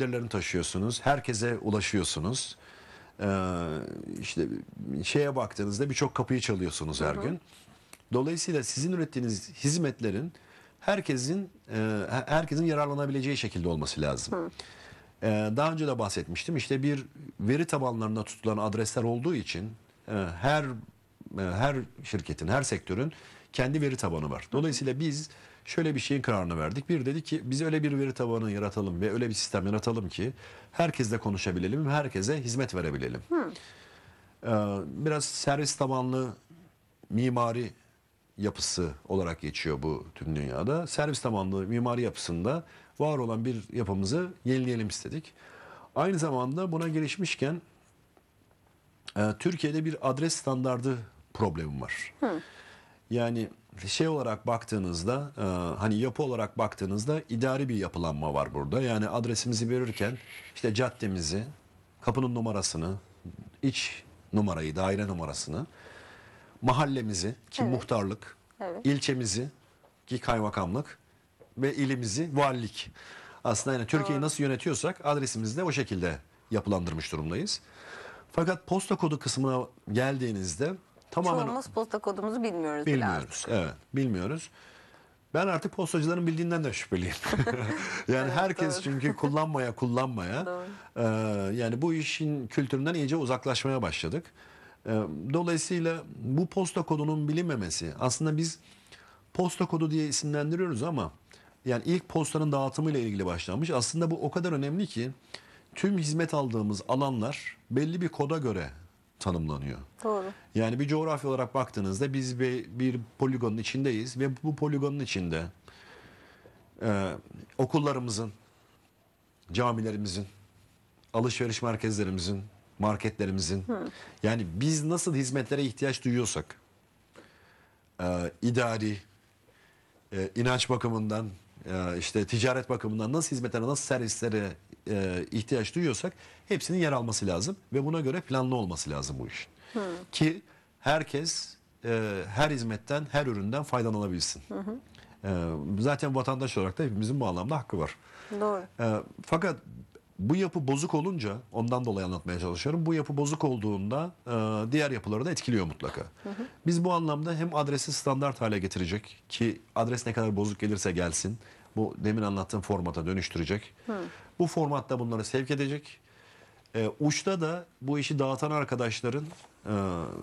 Bildirilerini taşıyorsunuz. Herkese ulaşıyorsunuz. Ee, işte şeye baktığınızda birçok kapıyı çalıyorsunuz her gün. Dolayısıyla sizin ürettiğiniz hizmetlerin herkesin e, herkesin yararlanabileceği şekilde olması lazım. Ee, daha önce de bahsetmiştim. İşte bir veri tabanlarında tutulan adresler olduğu için e, her e, her şirketin, her sektörün kendi veri tabanı var. Dolayısıyla biz şöyle bir şeyin kararını verdik. Bir dedi ki biz öyle bir veri tabanı yaratalım ve öyle bir sistem yaratalım ki herkesle konuşabilelim ve herkese hizmet verebilelim. Ee, biraz servis tabanlı mimari yapısı olarak geçiyor bu tüm dünyada. Servis tabanlı mimari yapısında var olan bir yapımızı yenileyelim istedik. Aynı zamanda buna gelişmişken e, Türkiye'de bir adres standardı problemi var. Yani şey olarak baktığınızda e, hani yapı olarak baktığınızda idari bir yapılanma var burada. Yani adresimizi verirken işte caddemizi, kapının numarasını, iç numarayı, daire numarasını, mahallemizi ki Evet. muhtarlık, Evet. ilçemizi ki kaymakamlık ve ilimizi valilik. Aslında yani Türkiye'yi nasıl yönetiyorsak adresimizi de o şekilde yapılandırmış durumdayız. Fakat posta kodu kısmına geldiğinizde tamamen Çoğumuz posta kodumuzu bilmiyoruz. bile artık. Bilmiyoruz. Evet, bilmiyoruz. Ben artık postacıların bildiğinden de şüpheliyim. yani herkes doğru. çünkü kullanmaya kullanmaya Doğru. e, yani bu işin kültüründen iyice uzaklaşmaya başladık. E, dolayısıyla bu posta kodunun bilinmemesi aslında biz posta kodu diye isimlendiriyoruz ama yani ilk postanın dağıtımıyla ilgili başlanmış. Aslında bu o kadar önemli ki tüm hizmet aldığımız alanlar belli bir koda göre tanımlanıyor. Doğru. Yani bir coğrafya olarak baktığınızda biz bir, bir poligonun içindeyiz ve bu poligonun içinde e, okullarımızın, camilerimizin, alışveriş merkezlerimizin, marketlerimizin yani biz nasıl hizmetlere ihtiyaç duyuyorsak e, idari, e, inanç bakımından, e, işte ticaret bakımından nasıl hizmetlere, nasıl servislere e, ihtiyaç duyuyorsak hepsinin yer alması lazım ve buna göre planlı olması lazım bu iş. Ki herkes e, her hizmetten, her üründen faydalanabilsin. E, zaten vatandaş olarak da hepimizin bu anlamda hakkı var. Doğru. E, fakat bu yapı bozuk olunca ondan dolayı anlatmaya çalışıyorum. Bu yapı bozuk olduğunda e, diğer yapıları da etkiliyor mutlaka. Biz bu anlamda hem adresi standart hale getirecek ki adres ne kadar bozuk gelirse gelsin bu demin anlattığım formata dönüştürecek. Bu formatta bunları sevk edecek. E, uçta da bu işi dağıtan arkadaşların e,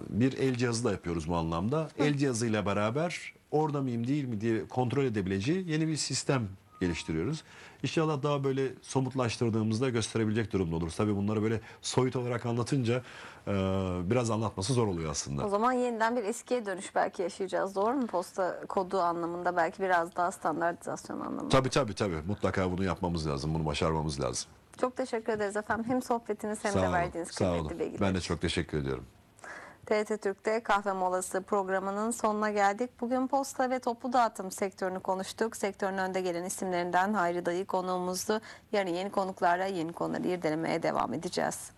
bir el cihazı da yapıyoruz bu anlamda. El cihazıyla beraber orada mıyım değil mi diye kontrol edebileceği yeni bir sistem geliştiriyoruz. İnşallah daha böyle somutlaştırdığımızda gösterebilecek durumda oluruz. Tabii bunları böyle soyut olarak anlatınca e, biraz anlatması zor oluyor aslında. O zaman yeniden bir eskiye dönüş belki yaşayacağız. Doğru mu? Posta kodu anlamında belki biraz daha standartizasyon anlamında. Tabii tabii tabii. Mutlaka bunu yapmamız lazım. Bunu başarmamız lazım. Çok teşekkür ederiz efendim. Hem sohbetiniz hem Sağ de olun. verdiğiniz Sağ kıymetli olun. bilgiler. Ben de çok teşekkür ediyorum. TRT Türk'te kahve molası programının sonuna geldik. Bugün posta ve toplu dağıtım sektörünü konuştuk. Sektörün önde gelen isimlerinden Hayri Dayı konuğumuzdu. Yarın yeni konuklarla yeni konuları irdelemeye devam edeceğiz.